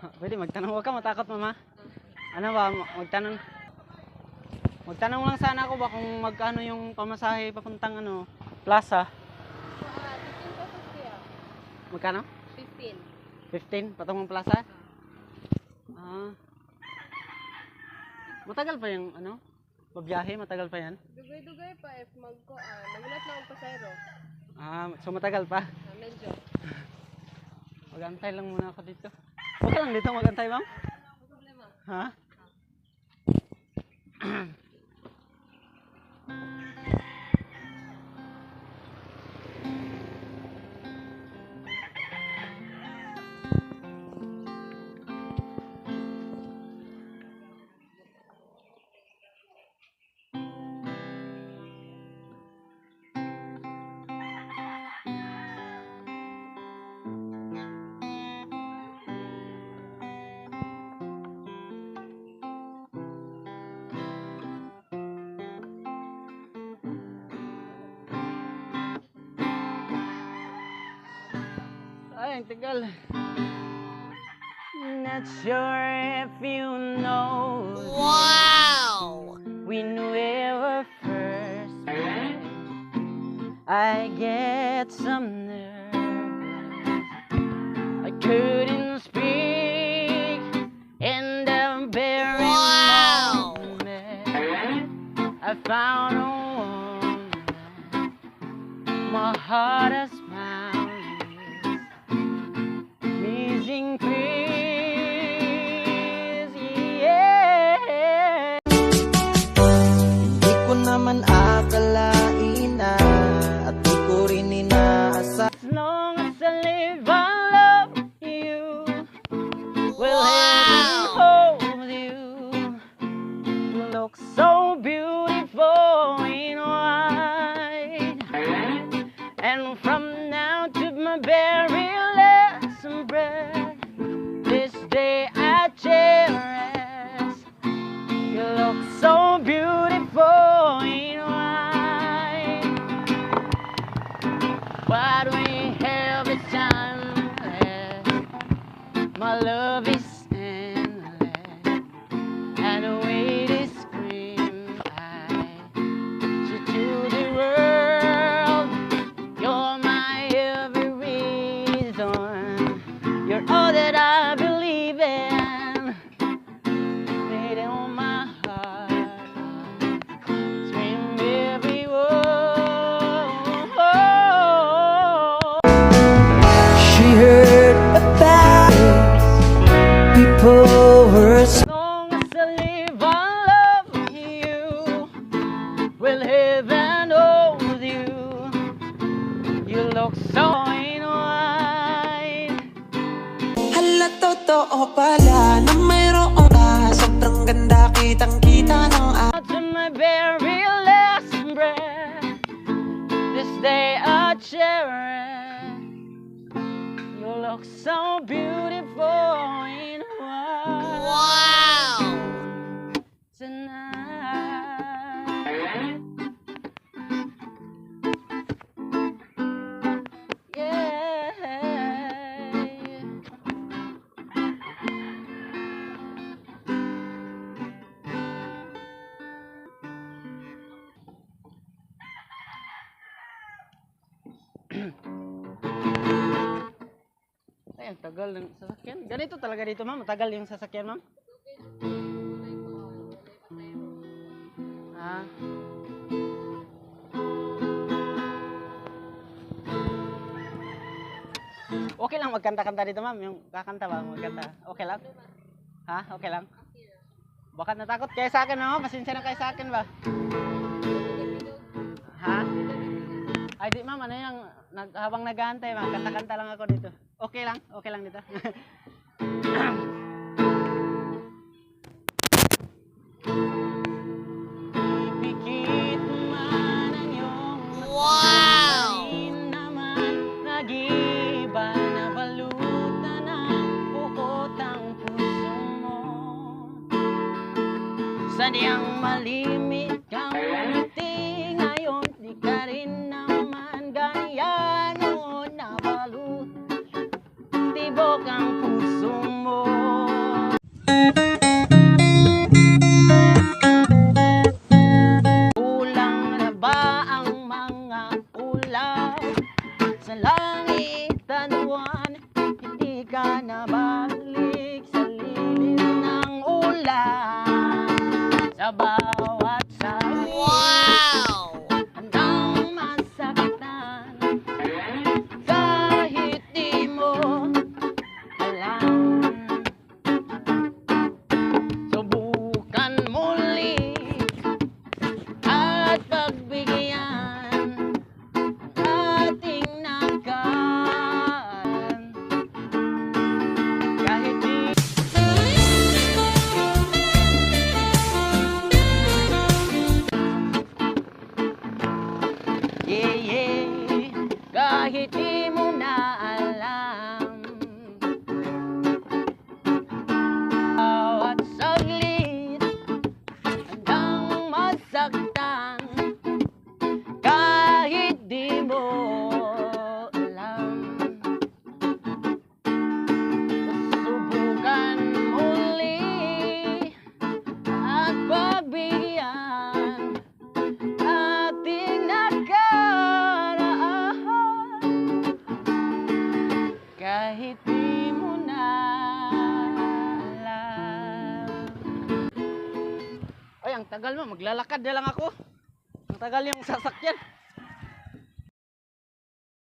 magtanong. Huwag ka matakot, mama. Ano ba, ma- magtanong. Magtanong lang sana ako ba kung magkano yung pamasahe papuntang ano, plaza. 15 pesos kuya. Magkano? 15. 15 patungong plaza? Ah. Matagal pa yung ano? Babiyahe, matagal pa yan? Dugay-dugay pa if magko ah, nagulat lang ang pasayro. Ah, so matagal pa. Ah, medyo. Magantay lang muna ako dito. Okay lang dito magantay, ma'am? Ha? ang tagal. Not sure if you know. Wow! When we were first met, I get some nervous. I couldn't speak in the very moment I found Will? My love is Will heaven hold you? You look so in white. Hala, totoo pala na mayroon ka Sobrang ganda kitang kita ng Out to my very last breath. This day I cherish. You look so beautiful Ay, ang tagal ng sasakyan. Ganito talaga dito, ma'am. Matagal yung sasakyan, ma'am. Ah. Okay lang magkanta-kanta dito, ma'am. Yung kakanta ba? Magkanta. Okay lang? Ha? Okay lang? Baka natakot kayo sa akin, ma'am. Pasensya na kayo sa akin ba? Ha? Ay, di ma'am, ano yung, nag, habang nag-aantay, ma'am, kanta-kanta lang ako dito. Okay lang? Okay lang dito? Ipikit man kahit di mo na alam. Ay, ang tagal mo. Maglalakad na lang ako. Ang tagal yung sasakyan.